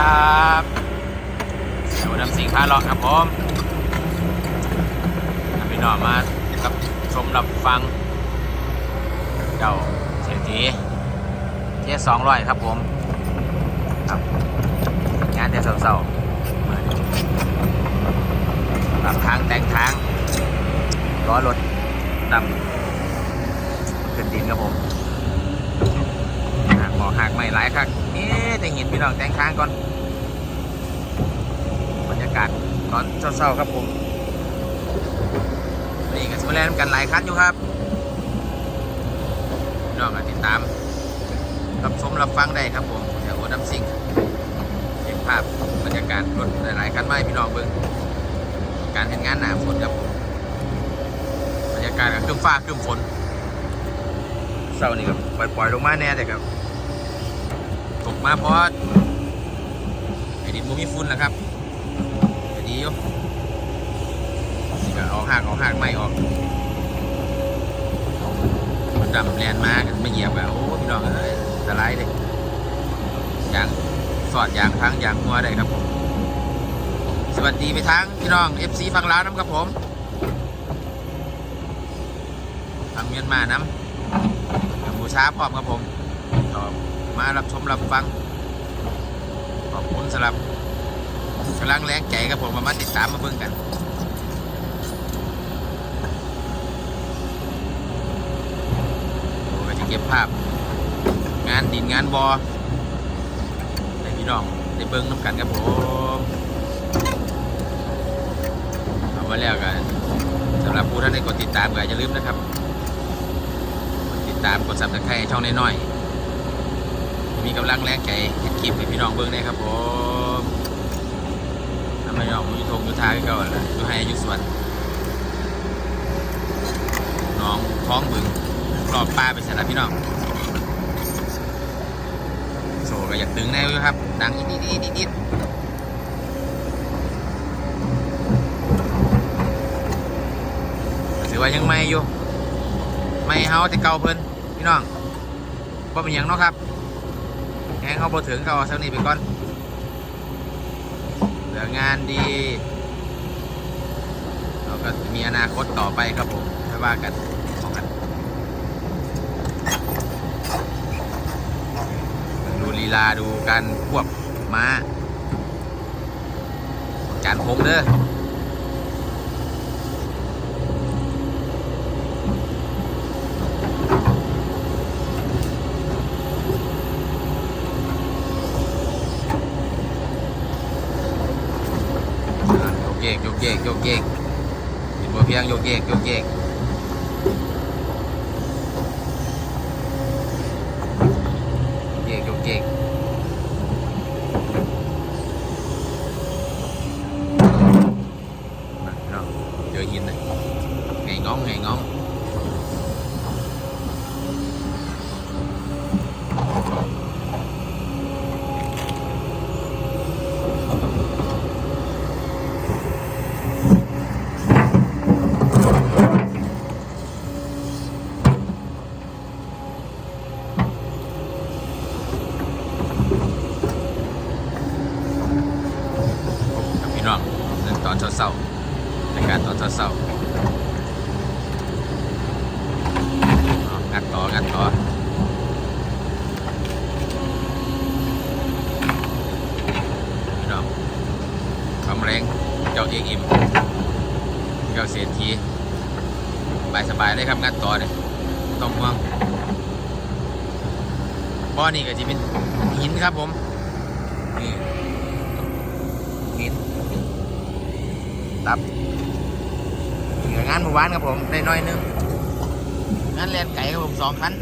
ครับดี๋ยวดำสิงพาเลาะครับผมพี่น้องมาครับชมรับฟัง เจ้าเศรษฐีเจ๊สองร้อยครับผม ครับ งานแต่เศร้าๆเหมือนปรับทางแต่งทางล้อรถดำขึ้นดินครับผมหากหมอหักไม่หลายครับนี่แต่เห็นพี่น้องแต่งทางก่อนากาศตอนเศร้าๆครับผม นี่ก็สมาแลนกันหลายคันอยู่ครับน้องติดตามรับชมรับฟังได้ครับผมแถวโอดัมซิงเห็นภาพบรรยากาศรถหลายๆคันไม้พี่น้องเบิ้งการเห็นงานหนาฝนครับผมบรรยากาศก็ครึ้มฟ้าครึ้มฝนเศร้านี่ก็ปล่อยๆลงมาแน่แต่ครับตกมาเพราะไอ้ดินมันมีฝุ่นแหละครับ ดีอยู่นี่ก็เอาหักเอาหักไม่ออกมันดำแลนมากันไม่เหยียบแบบโอ้พี่น้องเอ้ยอันตรายเลยยางสอดยางพังยางหัวได้ครับผม สวัสดีไปทั้งพี่น้อง FC ฟังลาวน้ำครับผมทางเมียนมาน้ำกัมพูชาพร้อมครับผมต่อมารับชมรับฟัง ขอบคุณสำหรับ กำลังแรงใจครับผมมามาติดตามมาเบิ่งกันโอ้ก็จะเก็บภาพ งานดินงานบอให้พี่น้องได้เบิ่งน้ำกันครับผมเอาไว้แล้วกันสำหรับผู้ท่านที่กดติดตามก็อย่าลืมนะครับ ติดตามกดซับสไครต์ช่องน้อยๆมีกำลังแรงใจคลิปให้พี่น้องเบิ่งได้ครับผม ทำไมน้องอยุทงอยุทาก็เก่าแหละอยุให้อยุสวนน้องท้องบึงรอบปลาไปเสร็จแล้วพี่น้องโซก็อยากดึงแน่อยู่ครับ ดังอีดอีดอีดอีดถือว่ายังไม่อยู่ไม่เฮาแต่เก่าเพิ่นพี่น้องบ่เป็นหยังเนาะครับแหงเขาบ่ถึงเขาเอาสักนี้ไปก่อน เหลืองานดี เราก็มีอนาคตต่อไปครับผมไม่ว่ากันของกันดูลีลาดูการควบม้าจานพงเด้อ โย กโยกเยกโยกเยกเห็นบ่เพียงโยกเยกโยกเยกโยกเยกโยกเยกมาพี่น้องเจอหินเลยไงง้องไงง้องกับพี่น้อง เรื่องตอนเศร้าๆในการตอนเศร้าๆเอางัดต่องัดต่อพี่น้องความแรงเจ้าเอกอิมเจ้าเศรษฐีสบายสบายๆเลยครับงัดต่อเลยต้องห่วงบ่อนี่ก็จะเป็นหินครับผม นี่หิน ตับเหลืองานหมู่บ้านครับผมได้น้อยนึงงานแลนไก่ครับผมสองคัน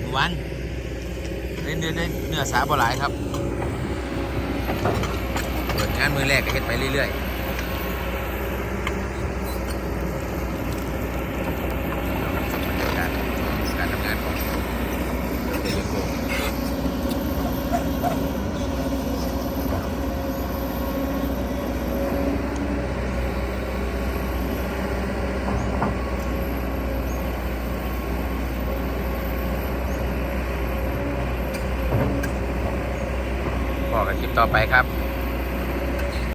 หมู่บ้านเล่นเดือนเนื้อสาบ่หลายครับ เปิดงานมือแรกก็เห็นไปเรื่อยๆการการทำงานของเดลิโก น พอกันคลิป ต่อไปครับ